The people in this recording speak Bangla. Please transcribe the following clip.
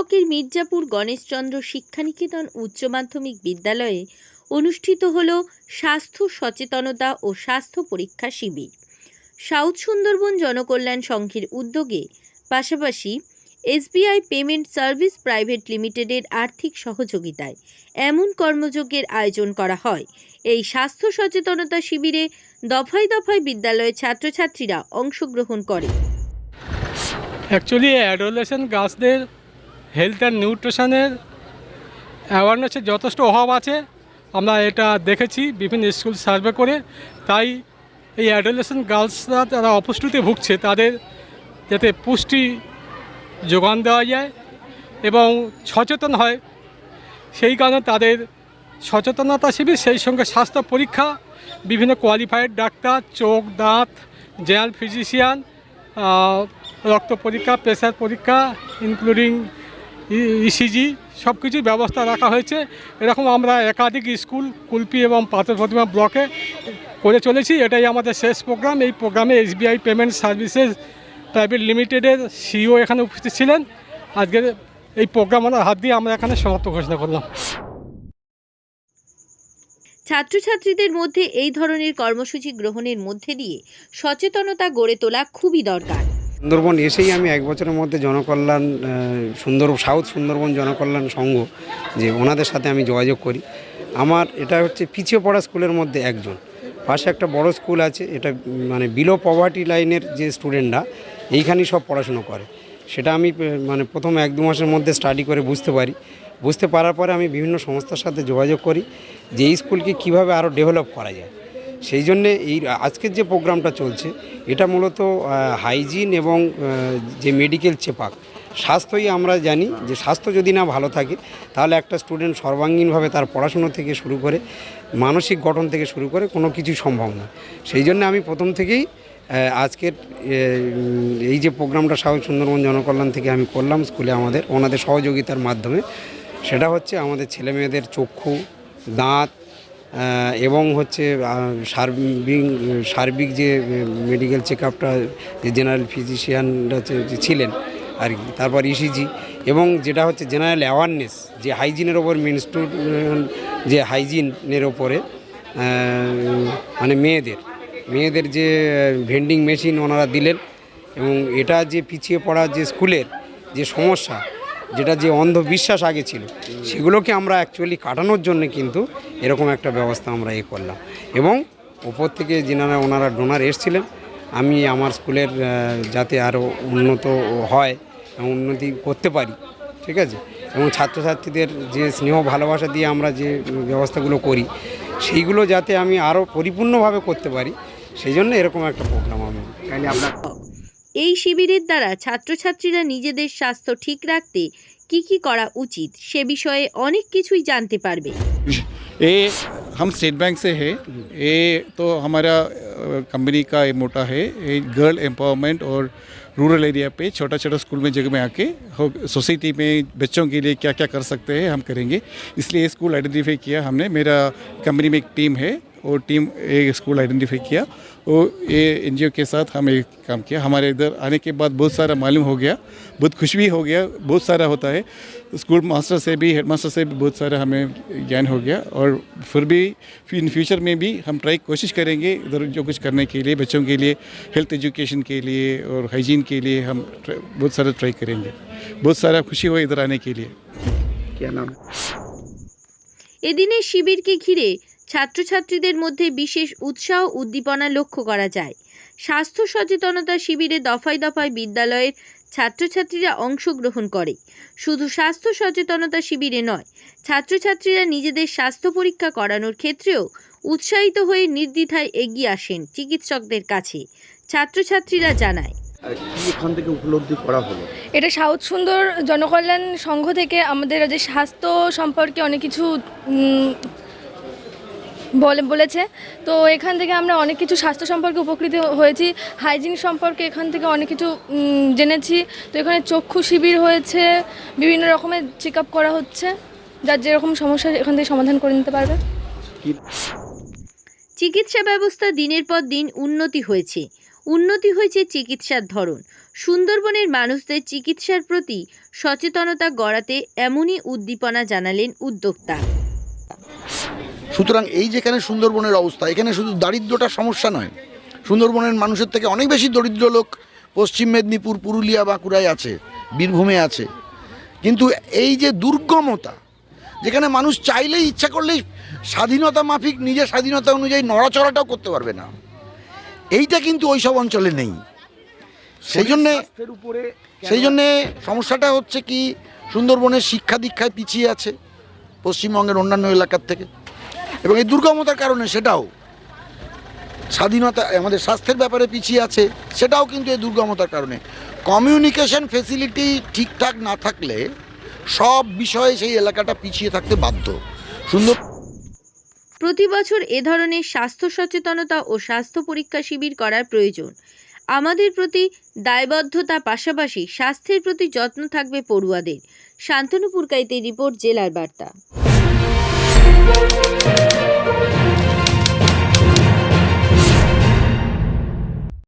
ব্লকের মির্জাপুর গণেশচন্দ্র শিক্ষানিকেতন উচ্চ মাধ্যমিক বিদ্যালয়ে অনুষ্ঠিত হল স্বাস্থ্য সচেতনতা ও স্বাস্থ্য পরীক্ষা শিবির। সাউথ সুন্দরবন জনকল্যাণ সংঘের উদ্যোগে পাশাপাশি এসবিআই পেমেন্ট সার্ভিস প্রাইভেট লিমিটেডের আর্থিক সহযোগিতায় এমন কর্মযজ্ঞের আয়োজন করা হয়। এই স্বাস্থ্য সচেতনতা শিবিরে দফায় দফায় বিদ্যালয়ের ছাত্রছাত্রীরা অংশগ্রহণ করে। অ্যাকচুয়ালি অ্যাডোলেশন গাছদের হেলথ অ্যান্ড নিউট্রিশনের অ্যাওয়ারনেসের যথেষ্ট অভাব আছে। আমরা এটা দেখেছি, বিভিন্ন স্কুল সার্ভে করে। তাই এই অ্যাডোলেশন গার্লসরা যারা অপুষ্টিতে ভুগছে, তাদের যাতে পুষ্টি যোগান দেওয়া যায় এবং সচেতন হয়। সেই কারণে তাদের সচেতনতা শিবির, সেই সঙ্গে স্বাস্থ্য পরীক্ষা, বিভিন্ন কোয়ালিফাইড ডাক্তার, চোখ, দাঁত জেনারেল ফিজিশিয়ান রক্ত পরীক্ষা প্রেশার পরীক্ষা ইনক্লুডিং ইসিজি সব কিছুর ব্যবস্থা রাখা হয়েছে। এরকম আমরা একাধিক স্কুল, কুলপি এবং পাথর প্রতিমা ব্লকে করে চলেছি। এটাই আমাদের শেষ প্রোগ্রাম। এই প্রোগ্রামে এসবিআই পেমেন্ট সার্ভিসেস প্রাইভেট লিমিটেডের সিইও এখানে উপস্থিত ছিলেন। আজকের এই প্রোগ্রাম ওনার হাত দিয়ে আমরা এখানে সমাপ্ত ঘোষণা করলাম। ছাত্রছাত্রীদের মধ্যে এই ধরনের কর্মসূচি গ্রহণের মধ্যে দিয়ে সচেতনতা গড়ে তোলা খুবই দরকার। সুন্দরবন এসেই আমি এক বছরের মধ্যে জনকল্যাণ সুন্দর, সাউথ সুন্দরবন জনকল্যাণ সংঘ, যে ওনাদের সাথে আমি যোগাযোগ করি। আমার এটা হচ্ছে পিছিয়ে পড়া স্কুলের মধ্যে একজন। পাশে একটা বড় স্কুল আছে, এটা মানে বিলো পভার্টি লাইনের যে স্টুডেন্টরা এইখানেই সব পড়াশুনো করে। সেটা আমি মানে প্রথম এক দু মাসের মধ্যে স্টাডি করে বুঝতে পারি। বুঝতে পারার পরে আমি বিভিন্ন সংস্থার সাথে যোগাযোগ করি যে এই স্কুলকে কীভাবে আরও ডেভেলপ করা যায়। সেই জন্যে এই আজকের যে প্রোগ্রামটা চলছে, এটা মূলত হাইজিন এবং যে মেডিকেল চেপাক, স্বাস্থ্যই আমরা জানি যে স্বাস্থ্য যদি না ভালো থাকে, তাহলে একটা স্টুডেন্ট সর্বাঙ্গীনভাবে তার পড়াশুনো থেকে শুরু করে, মানসিক গঠন থেকে শুরু করে কোনো কিছু সম্ভব নয় সেই জন্য আমি প্রথম থেকেই আজকের এই যে প্রোগ্রামটা সাউথ সুন্দরবন জনকল্যাণ থেকে আমি করলাম স্কুলে আমাদের, ওনাদের সহযোগিতার মাধ্যমে, সেটা হচ্ছে আমাদের ছেলেমেয়েদের চক্ষু, দাঁত এবং হচ্ছে আহ, সার্বিক যে মেডিকেল চেক আপটা যে জেনারেল ফিজিশিয়ানরা ছিলেন আর কি তারপর ইসিজি এবং যেটা হচ্ছে জেনারেল অ্যাওয়ারনেস যে হাইজিনের ওপর মেন যে হাইজিনের ওপরে মানে মেয়েদের মেয়েদের যে ভেন্ডিং মেশিন ওনারা দিলেন এবং এটা যে পিছিয়ে পড়া যে স্কুলের যে সমস্যা যেটা যে অন্ধবিশ্বাস আগে ছিল, সেগুলোকে আমরা অ্যাকচুয়ালি কাটানোর জন্য কিন্তু এরকম একটা ব্যবস্থা আমরা এ করলাম। এবং ওপর থেকে যেনারা, ওনারা ডোনার এসছিলেন, আমি আমার স্কুলের যাতে আরও উন্নত হয় উন্নতি করতে পারি, ঠিক আছে? এবং ছাত্রছাত্রীদের যে স্নেহ ভালোবাসা দিয়ে আমরা যে ব্যবস্থাগুলো করি, সেইগুলো যাতে আমি আরও পরিপূর্ণভাবে করতে পারি, সেই জন্য এরকম একটা প্রোগ্রাম আমি এই শিবিরের দ্বারা ছাত্রছাত্রীরা নিজেদের স্বাস্থ্য ঠিক রাখতে কি কি করা উচিত সে বিষয়ে অনেক কিছুই জানতে পারবে ये हम स्टेट बैंक से है ये तो हमारा कंपनी का ये मोटा है ये गर्ल एम्पावरमेंट और रूरल एरिया पे छोटा छोटा स्कूल में जगह में आके हो- सोसाइटी में बच्चों के लिए क्या क्या कर सकते हैं हम करेंगे इसलिए ये स्कूल आइडेंटिफाई किया हमने मेरा कंपनी में एक टीम है और टीम एक स्कूल आइडेंटिफाई किया और ये एन के साथ हम एक काम किया हमारे इधर आने के बाद बहुत सारा मालूम हो गया बहुत खुश भी हो गया बहुत सारा होता है स्कूल मास्टर से भी हेड मास्टर से भी बहुत सारा हमें ज्ञान हो गया और फिर भी इन फ्यूचर में भी हम ट्राई कोशिश करेंगे इधर जो कुछ करने के लिए बच्चों के लिए हेल्थ एजुकेशन के लिए और हाइजीन के लिए हम try- बहुत सारा ट्राई करेंगे बहुत सारा खुशी हुआ इधर आने के लिए क्या नाम এদিনের শিবিরকে ঘিরে ছাত্রছাত্রীদের মধ্যে বিশেষ উৎসাহ উদ্দীপনা লক্ষ্য করা যায়। স্বাস্থ্য সচেতনতা শিবিরে দফায় দফায় বিদ্যালয়ের ছাত্রছাত্রীরা অংশগ্রহণ করে। শুধু স্বাস্থ্য সচেতনতা শিবিরে নয় ছাত্রছাত্রীরা নিজেদের স্বাস্থ্য পরীক্ষা করানোর ক্ষেত্রেও উৎসাহিত হয়ে নির্দ্বিধায় এগিয়ে আসেন চিকিৎসকদের কাছে ছাত্রছাত্রীরা জানায়। এখান থেকে উপলব্ধি করা হলো? এটা সাউথ সুন্দর জনকল্যাণ সংঘ থেকে আমাদের যে স্বাস্থ্য সম্পর্কে অনেক কিছু বলে বলেছে। তো এখান থেকে আমরা অনেক কিছু স্বাস্থ্য সম্পর্কে উপকৃত হয়েছি। হাইজিন সম্পর্কে এখান থেকে অনেক কিছু জেনেছি। তো এখানে চক্ষু শিবির হয়েছে। বিভিন্ন রকমের চেক করা হচ্ছে। যার যেরকম সমস্যা, এখান থেকে সমাধান করে নিতে পারবে। চিকিৎসা ব্যবস্থা দিনের পর দিন উন্নতি হয়েছে। উন্নতি হয়েছে চিকিৎসার ধরন। সুন্দরবনের মানুষদের চিকিৎসার প্রতি সচেতনতা গড়াতে এমনই উদ্দীপনা জানালেন উদ্যোক্তা। সুতরাং এই যেখানে সুন্দরবনের অবস্থা এখানে শুধু দারিদ্রটা সমস্যা নয় সুন্দরবনের মানুষের থেকে অনেক বেশি দরিদ্র লোক পশ্চিম মেদিনীপুর পুরুলিয়া বাঁকুড়ায় আছে বীরভূমে আছে। কিন্তু এই যে দুর্গমতা যেখানে মানুষ চাইলেই ইচ্ছা করলেই স্বাধীনতা মাফিক নিজের স্বাধীনতা অনুযায়ী নড়াচড়াটাও করতে পারবে না। এইটা কিন্তু ওই সব অঞ্চলে নেই। সেই জন্যে সেই জন্যে সমস্যাটা হচ্ছে কি সুন্দরবনের শিক্ষা দীক্ষায় পিছিয়ে আছে পশ্চিমবঙ্গের অন্যান্য এলাকার থেকে। এবং এই দুর্গমতার কারণে সেটাও স্বাধীনতা, আমাদের স্বাস্থ্যের ব্যাপারে পিছিয়ে আছে, সেটাও কিন্তু এই দুর্গমতার কারণে। কমিউনিকেশন ফেসিলিটি ঠিকঠাক না থাকলে সব বিষয়ে সেই এলাকাটা পিছিয়ে থাকতে বাধ্য। সুন্দর প্রতি বছর এ ধরনের স্বাস্থ্য সচেতনতা ও স্বাস্থ্য পরীক্ষা শিবির করার প্রয়োজন। আমাদের প্রতি দায়বদ্ধতা পাশাপাশি স্বাস্থ্যের প্রতি যত্ন থাকবে পড়ুয়াদের। শান্তনু পুরকাইতে রিপোর্ট, জেলার বার্তা। Thank you.